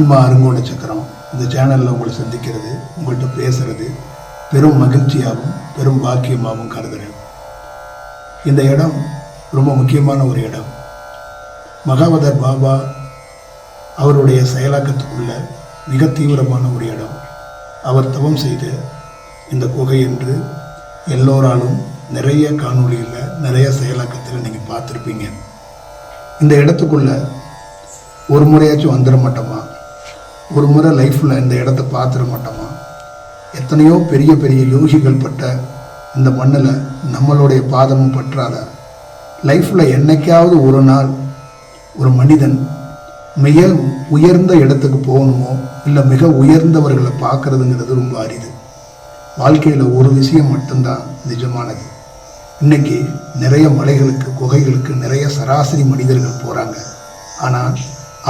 எல்லாருக்கும் ஆன்மா அருங்கோண சக்கரம் இந்த சேனலில் உங்களை சந்திக்கிறது உங்கள்கிட்ட பேசுறது பெரும் மகிழ்ச்சியாகவும் பெரும் பாக்கியமாகவும் கருதுகிறேன் இந்த இடம் ரொம்ப முக்கியமான ஒரு இடம். மகாவதர் பாபா அவருடைய செயலாக்கத்துக்குள்ள மிக தீவிரமான ஒரு இடம். அவர் தவம் செய்த இந்த குகை என்று எல்லோராலும் நிறைய காணொலியில் நிறைய செயலாக்கத்தில் நீங்கள் பார்த்துருப்பீங்க. இந்த இடத்துக்குள்ள ஒரு முறையாச்சும் வந்துட மாட்டோமா? ஒரு முறை லைஃப்பில் இந்த இடத்த பார்த்துட மாட்டோமா? எத்தனையோ பெரிய பெரிய யோகிகள் பட்ட இந்த மண்ணில் நம்மளுடைய பாதமும் பற்றாத. லைஃப்பில் என்னைக்காவது ஒரு நாள் ஒரு மனிதன் மிக உயர்ந்த இடத்துக்கு போகணுமோ இல்லை மிக உயர்ந்தவர்களை பார்க்கறதுங்கிறது ரொம்ப அரிது. வாழ்க்கையில் ஒரு விஷயம் மட்டும்தான் நிஜமானது. இன்னைக்கு நிறைய மலைகளுக்கு குகைகளுக்கு நிறைய சராசரி மனிதர்கள் போகிறாங்க ஆனால்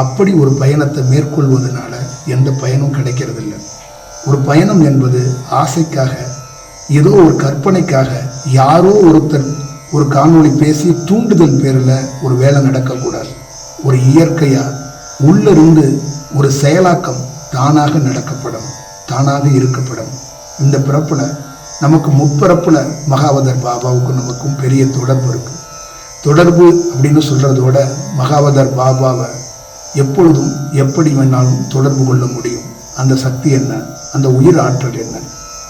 அப்படி ஒரு பயணத்தை மேற்கொள்வதனால எந்த பயனும் கிடைக்கிறதில்ல. ஒரு பயணம் என்பது ஆசைக்காக ஏதோ ஒரு கற்பனைக்காக யாரோ ஒருத்தர் ஒரு காணொளி பேசி தூண்டுதல் பேரில் ஒரு வேலை நடக்கக்கூடாது. ஒரு இயற்கையாக உள்ளிருந்து ஒரு செயலாக்கம் தானாக நடக்கப்படும் தானாக இருக்கப்படும். இந்த பிறப்பில் நமக்கு முப்பிறப்பில் மகாவதர் பாபாவுக்கும் நமக்கும் பெரிய தொடர்பு இருக்கு. தொடர்பு அப்படின்னு சொல்கிறதோட மகாவதர் பாபாவை எப்பொழுதும் எப்படி வேணாலும் தொடர்பு கொள்ள முடியும். அந்த சக்தி என்ன? அந்த உயிர் ஆற்றல் என்ன?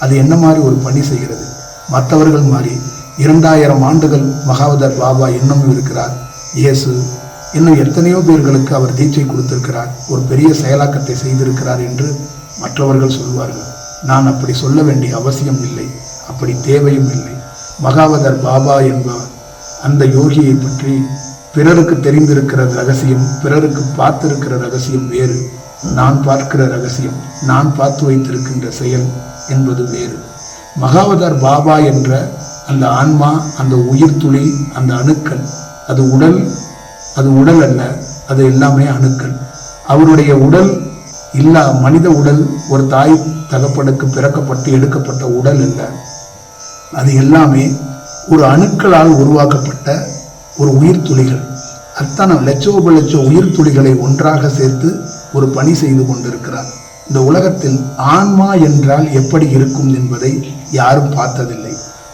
அது என்ன மாதிரி ஒரு பணி செய்கிறது? மற்றவர்கள் மாதிரி இரண்டாயிரம் ஆண்டுகள் மகாவதர் பாபா இன்னமும் இருக்கிறார். இயேசு இன்னும் எத்தனையோ பேர்களுக்கு அவர் தீட்சை கொடுத்திருக்கிறார். ஒரு பெரிய செயலாக்கத்தை செய்திருக்கிறார் என்று மற்றவர்கள் சொல்வார்கள். நான் அப்படி சொல்ல வேண்டிய அவசியம் இல்லை. அப்படி தேவையும் இல்லை. மகாவதர் பாபா என்பவர் அந்த யோகியை பற்றி பிறருக்கு தெரிந்திருக்கிற ரகசியம் பிறருக்கு பார்த்திருக்கிற ரகசியம் வேறு. நான் பார்க்கிற ரகசியம் நான் பார்த்து வைத்திருக்கின்ற செயல் என்பது வேறு. மகாவதர் பாபா என்ற அந்த ஆன்மா அந்த உயிர் துளி அந்த அணுக்கள் அது உடல் அது உடல் அல்ல அது எல்லாமே அணுக்கள். அவருடைய உடல் இல்லா மனித உடல் ஒரு தாய் தகப்பனுக்கு பிறக்கப்பட்டு எடுக்கப்பட்ட உடல் அல்ல. அது எல்லாமே ஒரு அணுக்களால் உருவாக்கப்பட்ட ஒரு உயிர் துளிகள். அத்தனை லட்சோப லட்ச உயிர் துளிகளை ஒன்றாக சேர்த்து ஒரு பணி செய்து கொண்டிருக்கிறார். இந்த உலகத்தில் ஆன்மா என்றால் எப்படி இருக்கும் என்பதை யாரும் பார்த்ததில்லை.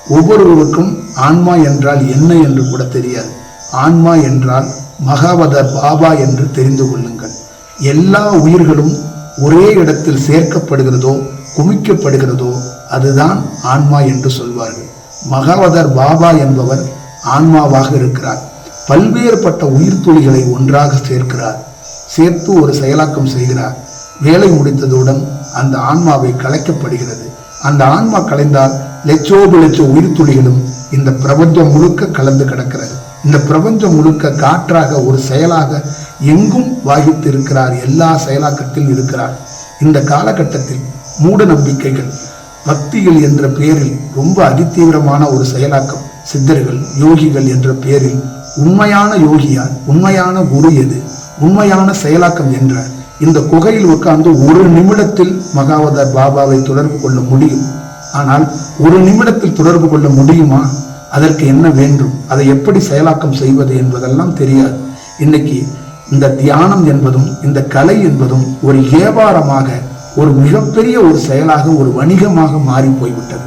ஒவ்வொருவருக்கும் ஆன்மா என்றால் என்ன என்று கூட தெரியாது. ஆன்மா என்றால் மகாவதர் பாபா என்று தெரிந்து கொள்ளுங்கள். எல்லா உயிர்களும் ஒரே இடத்தில் சேர்க்கப்படுகிறதோ குமிக்கப்படுகிறதோ அதுதான் ஆன்மா என்று சொல்வார்கள். மகாவதர் பாபா என்பவர் ஆன்மாவாக இருக்கிறார். பல்வேறுபட்ட உயிர் துளிகளை ஒன்றாக சேர்க்கிறார். சேர்த்து ஒரு செயலாக்கம் செய்கிறார். வேலை முடித்ததுடன் அந்த ஆன்மாவை கலைக்கப்படுகிறது. அந்த ஆன்மா கலைந்தால் லட்சோபு லட்ச உயிர் துளிகளும் இந்த பிரபஞ்சம் முழுக்க கலந்து கிடக்கிறது. இந்த பிரபஞ்சம் முழுக்க காற்றாக ஒரு செயலாக எங்கும் வாகித்து இருக்கிறார் எல்லா செயலாக்கத்தில் இருக்கிறார். இந்த காலகட்டத்தில் மூட நம்பிக்கைகள் பக்திகள் என்ற பெயரில் ரொம்ப அதிதீவிரமான ஒரு செயலாக்கம். சித்தர்கள் யோகிகள் என்ற பெயரில் உண்மையான யோகியார் உண்மையான குரு எது உண்மையான செயலாக்கம் என்ற இந்த குகையில் உட்கார்ந்து ஒரு நிமிடத்தில் மகாவதர் பாபாவை தொடர்பு கொள்ள முடியும். ஆனால் ஒரு நிமிடத்தில் தொடர்பு கொள்ள முடியுமா? அதற்கு என்ன வேண்டும்? அதை எப்படி செயலாக்கம் செய்வது என்பதெல்லாம் தெரியாது. இன்னைக்கு இந்த தியானம் என்பதும் இந்த கலை என்பதும் ஒரு வியாபாரமாக ஒரு மிகப்பெரிய ஒரு செயலாக ஒரு வணிகமாக மாறி போய்விட்டது.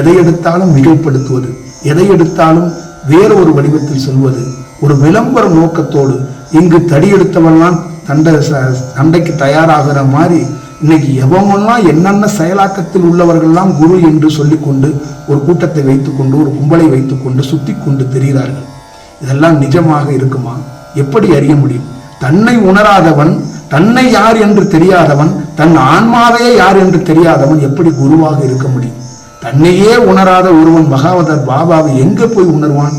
எதை எடுத்தாலும் மிகைப்படுத்துவது எதை எடுத்தாலும் வேற ஒரு வடிவத்தில் சொல்வது ஒரு விளம்பர நோக்கத்தோடு இங்கு தடி எடுத்தவெல்லாம் தண்டை சண்டைக்கு தயாராகிற மாதிரி இன்னைக்கு எவமெல்லாம் என்னென்ன செயலாக்கத்தில் உள்ளவர்கள்லாம் குரு என்று சொல்லிக்கொண்டு ஒரு கூட்டத்தை வைத்துக்கொண்டு ஒரு கும்பலை வைத்துக்கொண்டு சுத்தி கொண்டு தெரிகிறார்கள். இதெல்லாம் நிஜமாக இருக்குமா? எப்படி அறிய முடியும்? தன்னை உணராதவன் தன்னை யார் என்று தெரியாதவன் தன் ஆன்மாவையே யார் என்று தெரியாதவன் எப்படி குருவாக இருக்க முடியும்? தன்னையே உணராத ஒருவன் பகாவதர் பாபாவை எங்கே போய் உணர்வான்?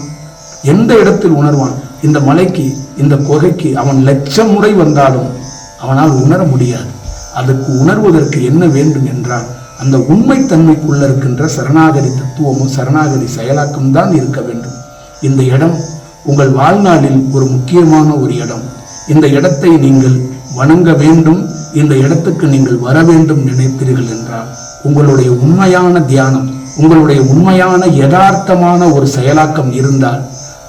எந்த இடத்தில் உணர்வான்? இந்த மலைக்கு இந்த குகைக்கு அவன் லட்சம் முறை வந்தாலும் அவனால் உணர முடியாது. அதற்கு உணர்வதற்கு என்ன வேண்டும் என்றால் அந்த உண்மைத்தன்மைக்குள்ள இருக்கின்ற சரணாகதி தத்துவமும் சரணாகதி செயலாக்கம் தான் இருக்க வேண்டும். இந்த இடம் உங்கள் வாழ்நாளில் ஒரு முக்கியமான ஒரு இடம். இந்த இடத்தை நீங்கள் வணங்க வேண்டும். இந்த இடத்துக்கு நீங்கள் வர வேண்டும் நினைத்தீர்கள் என்றால் உங்களுடைய உண்மையான தியானம் உங்களுடைய உண்மையான யதார்த்தமான ஒரு செயலாக்கம் இருந்தால்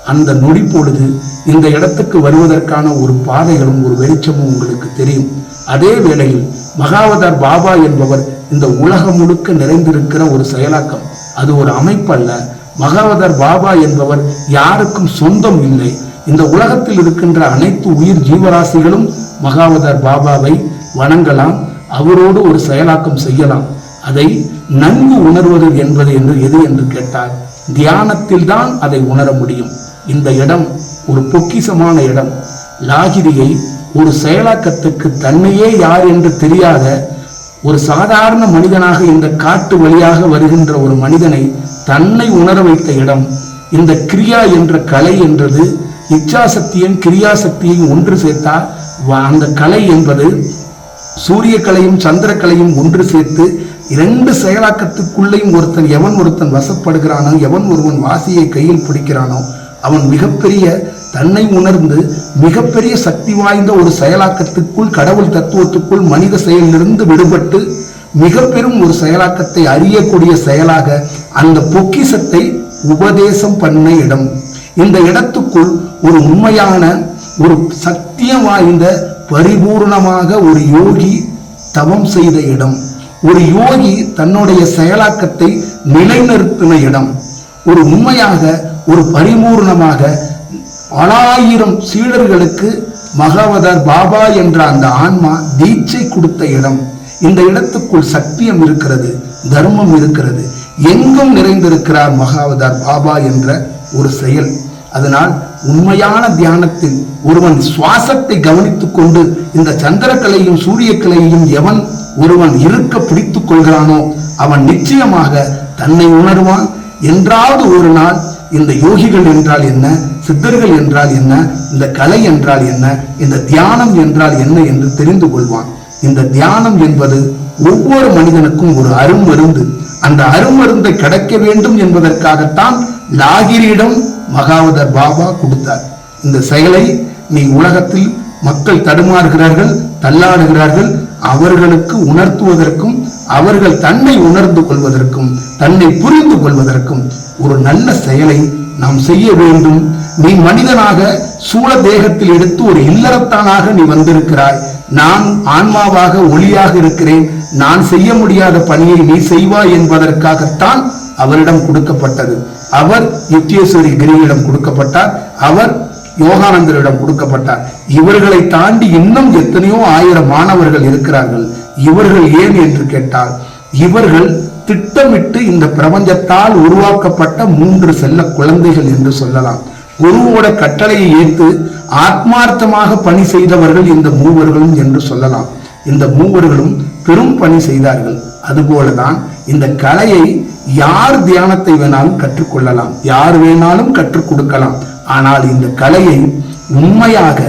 அந்த நொடி பொழுது இந்த இடத்துக்கு வருவதற்கான ஒரு பாதைகளும் ஒரு வெளிச்சமும் உங்களுக்கு தெரியும். அதே வேளையில் மகாவதர் பாபா என்பவர் இந்த உலகம் முழுக்க நிறைந்திருக்கிற ஒரு செயலாக்கம். அது ஒரு அமைப்பல்ல. மகாவதர் பாபா என்பவர் யாருக்கும் சொந்தம் இல்லை. இந்த உலகத்தில் இருக்கின்ற அனைத்து உயிர் ஜீவராசிகளும் மகாவதர் பாபாவை வணங்கலாம் அவரோடு ஒரு செயலாக்கம் செய்யலாம். அதை நன்கு உணர்வது என்பது என்று எது என்று கேட்டார் தியானத்தில் தான் அதை உணர முடியும். இந்த இடம் ஒரு பொக்கிசமான இடம். லாகிரியை ஒரு செயலாக்கத்துக்கு தன்னையே யார் என்று தெரியாத ஒரு சாதாரண மனிதனாக இந்த காட்டு வழியாக வருகின்ற ஒரு மனிதனை தன்னை உணர வைத்த இடம். இந்த கிரியா என்ற கலை என்றது இச்சாசக்தியும் கிரியாசக்தியும் ஒன்று சேர்த்தால் அந்த கலை என்பது சூரிய கலையும் ஒன்று சேர்த்து இரண்டு செயலாக்கத்துக்குள்ளேயும் ஒருத்தன் எவன் ஒருத்தன் வசப்படுகிறானோ எவன் ஒருவன் வாசியை கையில் பிடிக்கிறானோ அவன் மிகப்பெரிய தன்னை உணர்ந்து மிகப்பெரிய சக்தி வாய்ந்த ஒரு செயலாக்கத்துக்குள் கடவுள் தத்துவத்துக்குள் மனித செயலிலிருந்து விடுபட்டு மிக பெரும் ஒரு செயலாக்கத்தை அறியக்கூடிய செயலாக அந்த பொக்கிசத்தை உபதேசம் பண்ண இடம். இந்த இடத்துக்குள் ஒரு உண்மையான ஒரு சத்தியம் வாய்ந்த பரிபூர்ணமாக ஒரு யோகி தவம் செய்த இடம். ஒரு யோகி தன்னுடைய செயலாக்கத்தை நிலைநிறுத்தின இடம். ஒரு உண்மையாக ஒரு பரிபூர்ணமாக பலாயிரம் சீடர்களுக்கு மகாவதார் பாபா என்ற அந்த ஆன்மா தீட்சை கொடுத்த இடம். இந்த இடத்துக்குள் சத்தியம் இருக்கிறது தர்மம் இருக்கிறது. எங்கும் நிறைந்திருக்கிறார் மகாவதார் பாபா என்ற ஒரு செயல். அதனால் உண்மையான தியானத்தில் ஒருவன் சுவாசத்தை கவனித்துக் கொண்டு இந்த சந்திரக்கலையும் சூரியக்கலையையும் எவன் ஒருவன் இருக்க பிடித்துக் கொள்கிறானோ அவன் நிச்சயமாக தன்னை உணர்வான். என்றாவது ஒரு நாள் இந்த யோகிகள் என்றால் என்ன சித்தர்கள் என்றால் என்ன இந்த கலை என்றால் என்ன இந்த தியானம் என்றால் என்ன என்று தெரிந்து கொள்வான். இந்த தியானம் என்பது ஒவ்வொரு மனிதனுக்கும் ஒரு அருமருந்து. அந்த அருமருந்தை கிடைக்க வேண்டும் என்பதற்காகத்தான் நாகிரியிடம் மகாவதர் பாபா கொடுத்தார். இந்த செயலை நீ உலகத்தில் மக்கள் தடுமாறுகிறார்கள் தள்ளாடுகிறார்கள் அவர்களுக்கு உணர்த்துவதற்கும் அவர்கள் தன்னை உணர்ந்து கொள்வதற்கும் தன்னை புரிந்து கொள்வதற்கும் ஒரு நல்ல செயலை நாம் செய்ய வேண்டும். நீ மனிதனாக சூழ தேகத்தில் எடுத்து ஒரு இல்லறத்தானாக நீ வந்திருக்கிறாய். நான் ஆன்மாவாக ஒளியாக இருக்கிறேன். நான் செய்ய முடியாத பணியை நீ செய்வாய் என்பதற்காகத்தான் அவரிடம் கொடுக்கப்பட்டது. அவர் யுத்தேஸ்வரி கிரியிடம் கொடுக்கப்பட்டார் அவர் யோகானந்தரிடம் கொடுக்கப்பட்டார். இவர்களை தாண்டி இன்னும் எத்தனையோ ஆயிரம் மாணவர்கள் இருக்கிறார்கள். இவர்கள் ஏன் என்று கேட்டால் இவர்கள் திட்டமிட்டு இந்த பிரபஞ்சத்தால் உருவாக்கப்பட்ட மூன்று செல்ல குழந்தைகள் என்று சொல்லலாம். குருவோட கட்டளையை ஏற்று ஆத்மார்த்தமாக பணி செய்தவர்கள் இந்த மூவர்களும் என்று சொல்லலாம். இந்த மூவர்களும் பெரும் பணி செய்தார்கள். அதுபோலதான் இந்த கலையை யார் தியானத்தை வேணாலும் கற்றுக்கொள்ளலாம். யார் வேணாலும் கற்றுக் கொடுக்கலாம். ஆனால் இந்த கலையை உண்மையாக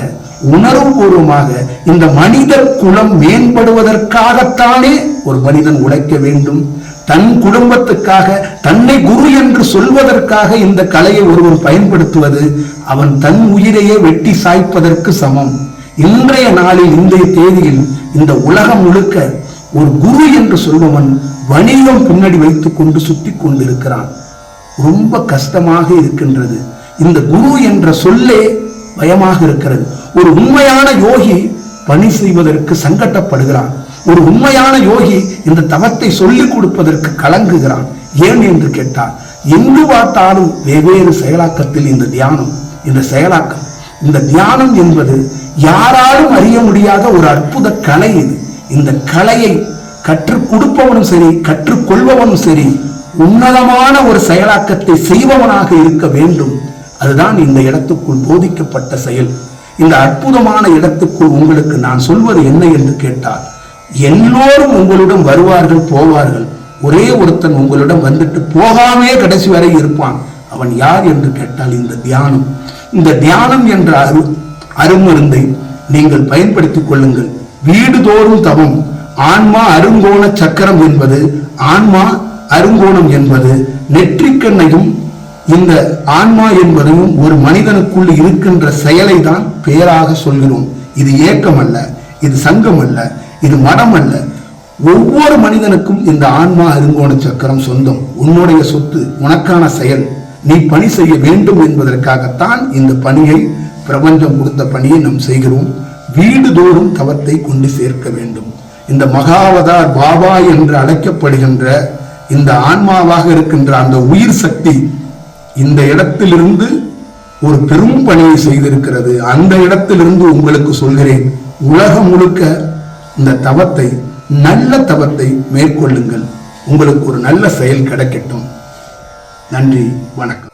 உணர்வுபூர்வமாக இந்த மனித குலம் மேம்படுவதற்காகத்தானே ஒரு மனிதன் உழைக்க வேண்டும். தன் குடும்பத்துக்காக தன்னை குரு என்று சொல்வதற்காக இந்த கலையை ஒருவன் பயன்படுத்துவது அவன் தன் உயிரையே வெட்டி சாய்ப்பதற்கு சமம். இன்றைய நாளில் இன்றைய தேதியில் இந்த உலகம் முழுக்க ஒரு குரு என்று சொல்பவன் வணிகம் பின்னாடி வைத்துக் கொண்டு சுற்றி கொண்டிருக்கிறான். ரொம்ப கஷ்டமாக இருக்கின்றது. இந்த குரு என்ற சொல்லே பயமாக இருக்கிறது. ஒரு உண்மையான யோகி பணி செய்வதற்கு சங்கட்டப்படுகிறான். ஒரு உண்மையான யோகி இந்த தவத்தை சொல்லிக் கொடுப்பதற்கு கலங்குகிறான். ஏன் என்று கேட்டால் எங்கு பார்த்தாலும் வெவ்வேறு செயலாக்கத்தில் இந்த தியானம் இந்த செயலாக்கம் இந்த தியானம் என்பது யாராலும் அறிய முடியாத ஒரு அற்புத கலை இது. இந்த கலையை கற்றுக் கொடுப்பவனும் சரி கற்றுக்கொள்பவனும் சரி உன்னதமான ஒரு செயலாக்கத்தை செய்பவனாக இருக்க வேண்டும். அதுதான் இந்த இடத்துக்குள் போதிக்கப்பட்ட செயல். இந்த அற்புதமான இடத்துக்குள் உங்களுக்கு நான் சொல்வது என்ன என்று கேட்டால் எல்லோரும் உங்களுடன் வருவார்கள் போவார்கள். ஒரே ஒருத்தன் உங்களிடம் வந்துட்டு போகாமே கடைசி வரை இருப்பான். அவன் யார் என்று கேட்டால் இந்த தியானம். இந்த தியானம் என்ற அரு அருமருந்தை நீங்கள் பயன்படுத்திக் கொள்ளுங்கள். வீடுதோறும் தவம். ஆன்மா அருங்கோண சக்கரம் என்பது ஆன்மா அருங்கோணம் என்பது நெற்றிக்கண்ணையும் இந்த ஆன்மா என்பதையும் ஒரு மனிதனுக்குள் இருக்கின்ற செயலை தான் பெயராக சொல்கிறோம். இது ஏக்கம் அல்ல இது சங்கம் அல்ல இது மடம் அல்ல ஒவ்வொரு மனிதனுக்கும் இந்த ஆன்மா அருங்கோண சக்கரம் சொந்தம். உன்னுடைய சொத்து உனக்கான செயல். நீ பணி செய்ய வேண்டும் என்பதற்காகத்தான் இந்த பணியை பிரபஞ்சம் கொடுத்த பணியை நாம் செய்கிறோம். வீடுதோறும் தவத்தை கொண்டு சேர்க்க வேண்டும். இந்த மகாவதார் பாபா என்று அழைக்கப்படுகின்ற இந்த ஆன்மாவாக இருக்கின்ற அந்த உயிர் சக்தி இந்த இடத்திலிருந்து ஒரு பெரும் பணியை செய்திருக்கிறது. அந்த இடத்திலிருந்து உங்களுக்கு சொல்கிறேன் உலகம் முழுக்க இந்த தவத்தை நல்ல தவத்தை மேற்கொள்ளுங்கள். உங்களுக்கு ஒரு நல்ல செயல் கிடைக்கட்டும். நன்றி வணக்கம்.